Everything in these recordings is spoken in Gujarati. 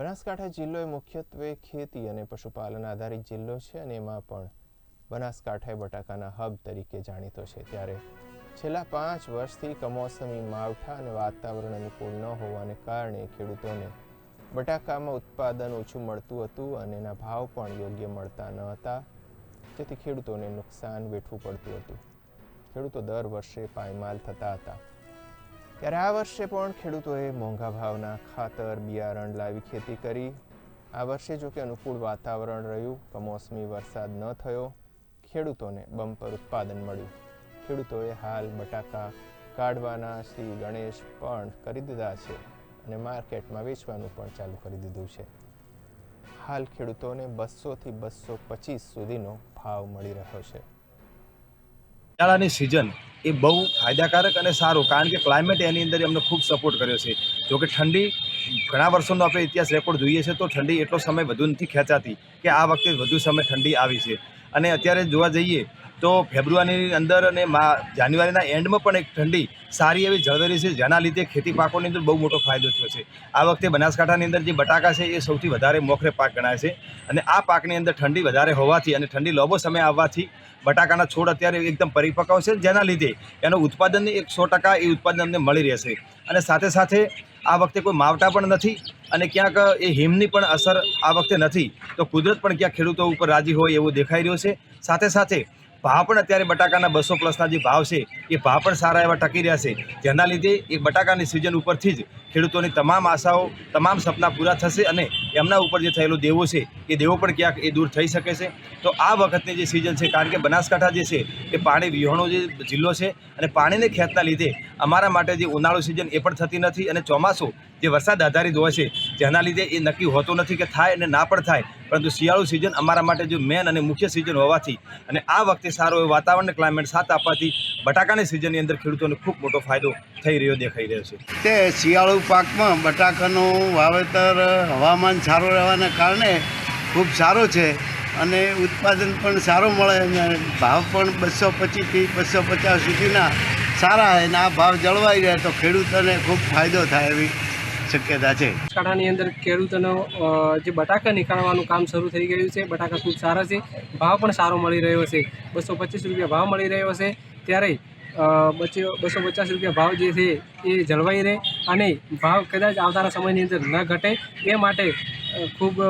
બનાસકાંઠા જિલ્લો એ મુખ્યત્વે ખેતી અને પશુપાલન આધારિત જિલ્લો છે અને એમાં પણ બનાસકાંઠા બટાકાના હબ તરીકે જાણીતો છે. ત્યારે છેલ્લા પાંચ વર્ષથી કમોસમી માવઠા અને વાતાવરણ અનુકૂળ ન હોવાને કારણે ખેડૂતોને બટાકામાં ઉત્પાદન ઓછું મળતું હતું અને એના ભાવ પણ યોગ્ય મળતા ન હતા. જેથી ખેડૂતોને નુકસાન વેઠવું પડતું હતું. ખેડૂતો દર વર્ષે પાયમાલ થતા હતા. ત્યારે આ વર્ષે પણ ખેડૂતોએ મોંઘા ભાવના ખાતર, બિયારણ લાવી ખેતી કરી. આ વર્ષે જો કે અનુકૂળ વાતાવરણ રહ્યું કમોસમી વરસાદ ન થયો. ખેડૂતોને બમ્પર ઉત્પાદન મળ્યું. ખેડૂતોએ હાલ બટાકા કાઢવાના શ્રી ગણેશ પણ કરી દીધા છે અને માર્કેટમાં વેચવાનું પણ ચાલુ કરી દીધું છે. હાલ ખેડૂતોને બસોથી બસો પચીસ સુધીનો ભાવ મળી રહ્યો છે. શિયાળાની સિઝન એ બહુ ફાયદાકારક અને સારું. કારણ કે ક્લાઇમેટ એની અંદર અમને ખૂબ સપોર્ટ કર્યો છે. જોકે ઠંડી ઘણા વર્ષોનો આપણે ઇતિહાસ રેકોર્ડ જોઈએ છે, તો ઠંડી એટલો સમય વધુ નથી ખેંચાતી કે આ વખતે વધુ સમય ઠંડી આવી છે. અને અત્યારે જોવા જઈએ તો ફેબ્રુઆરીની અંદર અને જાન્યુઆરીના એન્ડમાં પણ એક ઠંડી સારી એવી જળવરી છે, જેના લીધે ખેતી પાકોની અંદર બહુ મોટો ફાયદો થયો છે. આ વખતે બનાસકાંઠાની અંદર જે બટાકા છે, એ સૌથી વધારે મોખરે પાક ગણાય છે. અને આ પાકની અંદર ઠંડી વધારે હોવાથી અને ઠંડી લાંબો સમય આવવાથી બટાકાના છોડ અત્યારે એકદમ પરિપક્વ છે, જેના લીધે એનું ઉત્પાદનની એક સો ટકા એ ઉત્પાદન અમને મળી રહેશે. અને સાથે સાથે આ વખતે કોઈ માવટા પણ નથી અને ક્યાંક એ હિમની પણ અસર આ વખતે નથી. તો કુદરત પણ ક્યાંક ખેડૂતો ઉપર રાજી હોય એવું દેખાઈ રહ્યું છે. સાથે સાથે ભાવ પણ અત્યારે બટાકાના બસો પ્લસના જે ભાવ છે, એ ભાવ પણ સારા એવા ટકી રહ્યા છે. જેના લીધે એ બટાકાની સિઝન ઉપરથી જ ખેડૂતોની તમામ આશાઓ, તમામ સપના પૂરા થશે અને એમના ઉપર જે થયેલો દેવો છે, એ દેવો પણ ક્યાંક એ દૂર થઈ શકે છે. તો આ વખતની જે સિઝન છે, કારણ કે બનાસકાંઠા જે છે, એ પાણી વિહોણો જે જિલ્લો છે અને પાણીને ખેંચના લીધે અમારા માટે જે ઉનાળુ સિઝન એ પણ થતી નથી અને ચોમાસું જે વરસાદ આધારિત હોય છે, જેના લીધે એ નક્કી હોતું નથી કે થાય અને ના પણ થાય. પરંતુ શિયાળુ સિઝન અમારા માટે જો મેન અને મુખ્ય સિઝન હોવાથી અને આ વખતે સારો એવો વાતાવરણ ક્લાઇમેટ સાથ આપવાથી બટાકાની સિઝનની અંદર ખેડૂતોને ખૂબ મોટો ફાયદો થઈ રહ્યો દેખાઈ રહ્યો છે. તે શિયાળુ પાકમાં બટાકાનું વાવેતર હવામાન સારું રહેવાના કારણે ખૂબ સારો છે અને ઉત્પાદન પણ સારું મળે અને ભાવ પણ બસો પચીસથી બસો પચાસ સુધીના સારા અને આ ભાવ જળવાઈ રહે તો ખેડૂતોને ખૂબ ફાયદો થાય એવી શક્યતા છે. બનાસકાંઠાની અંદર ખેડૂતોનો જે બટાકા નીકાળવાનું કામ શરૂ થઈ ગયું છે. બટાકા ખૂબ સારા છે. ભાવ પણ સારો મળી રહ્યો છે. બસો પચીસ રૂપિયા ભાવ મળી રહ્યો છે. ત્યારે અ, બસો પચાસ રૂપિયા ભાવ જે છે એ જળવાઈ રહે અને ભાવ કદાચ આવનારા સમયની અંદર ન ઘટે. એ માટે ખૂબ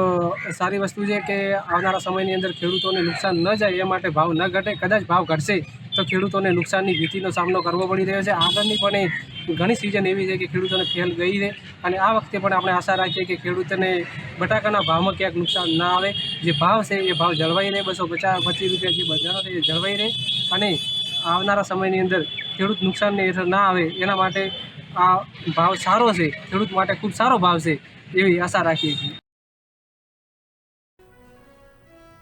સારી વસ્તુ છે કે આવનારા સમયની અંદર ખેડૂતોને નુકસાન ન જાય એ માટે ભાવ ન ઘટે. કદાચ ભાવ ઘટશે તો ખેડૂતોને નુકસાનની ભીતિનો સામનો કરવો પડી રહ્યો છે. આગળની પણ ઘણી સિઝન એવી છે કે ખેડૂતોને ફેલ ગઈ છે અને આ વખતે પણ આપણે આશા રાખીએ કે ખેડૂતોને બટાકાના ભાવમાં ક્યાંક નુકસાન ના આવે. જે ભાવ છે એ ભાવ જળવાઈ રહે, બસો પચાસ, પચીસ રૂપિયા જે બજારો છે એ જળવાઈ રહે અને આવનારા સમયની અંદર ખેડૂત નુકસાનની હેઠળ ના આવે એના માટે આ ભાવ સારો છે, ખેડૂત માટે ખૂબ સારો ભાવ છે એવી આશા રાખીએ છીએ.